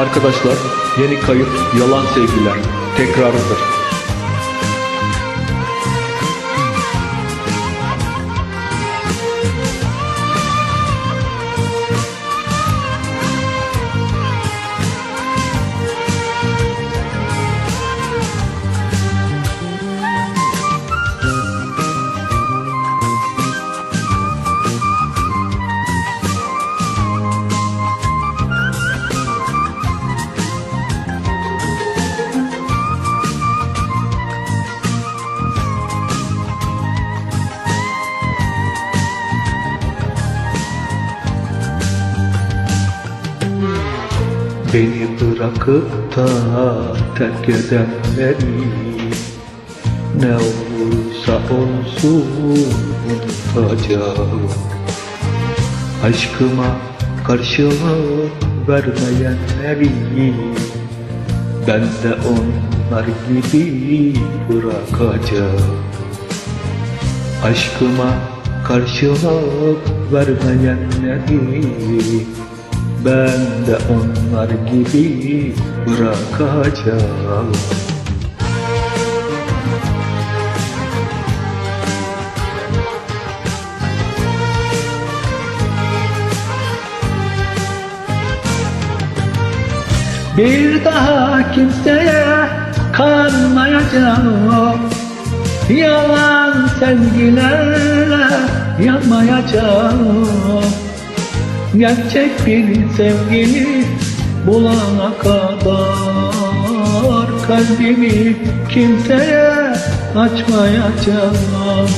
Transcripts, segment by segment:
Arkadaşlar yeni kayıt Yalan Sevgiler tekrarıdır. Beni bırakıp da terk edenleri Ne olursa olsun unutacağım. Aşkıma karşılık vermeyenleri Ben de onlar gibi bırakacağım. Aşkıma karşılık vermeyenleri ben de onlar gibi bırakacağım. Bir daha kimseye kanmayacağım. Yalan sevgilerle yanmayacağım Gerçek bir sevgili bulana kadar Kalbimi kimseye açmayacağım.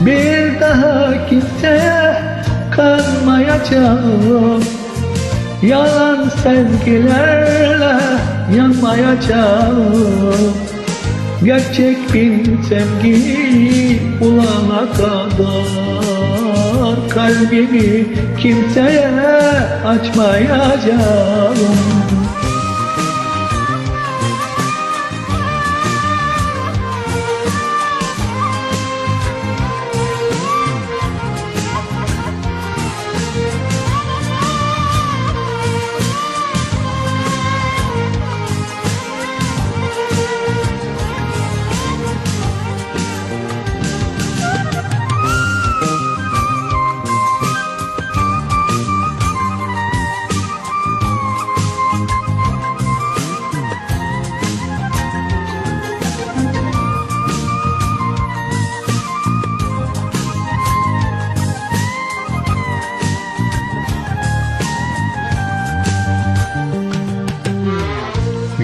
Bir daha kimseye kanmayacağım Yalan sevgilerle yanmayacağım. Gerçek bir sevgi bulana kadar Kalbimi kimseye açmayacağım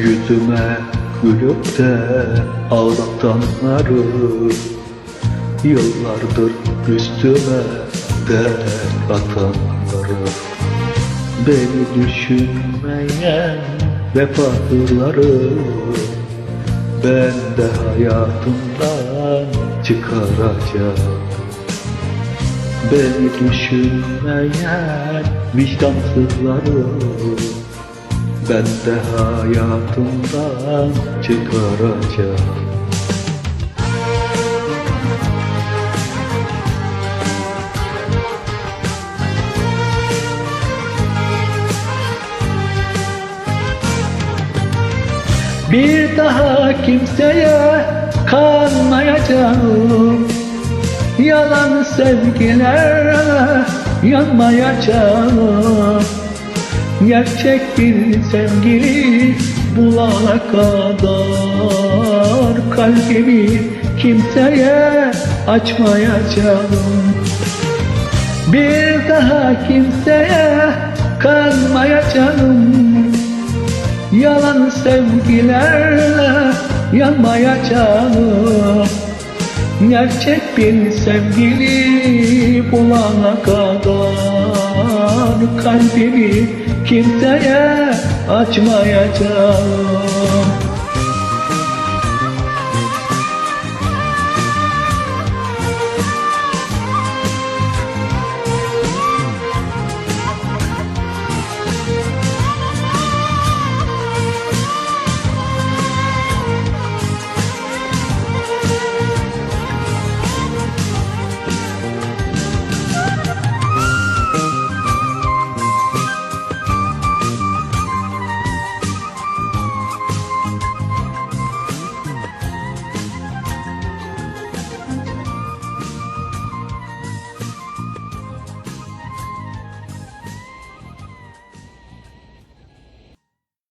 Yüzüme gülüp de ağlatanları Yıllardır üstüme dert atanları. Beni düşünmeyen vefalıları Ben de hayatımdan çıkaracağım. Beni düşünmeyen vicdansızları ben de hayatımdan çıkaracağım. Bir daha kimseye kanmayacağım. Yalan sevgilerle yanmayacağım Gerçek bir sevgili bulana kadar Kalbimi kimseye açmayacağım. Bir daha kimseye kanmayacağım Yalan sevgilerle yanmayacağım. Gerçek bir sevgili bulana kadar Kalbimi kimseye açmayacağım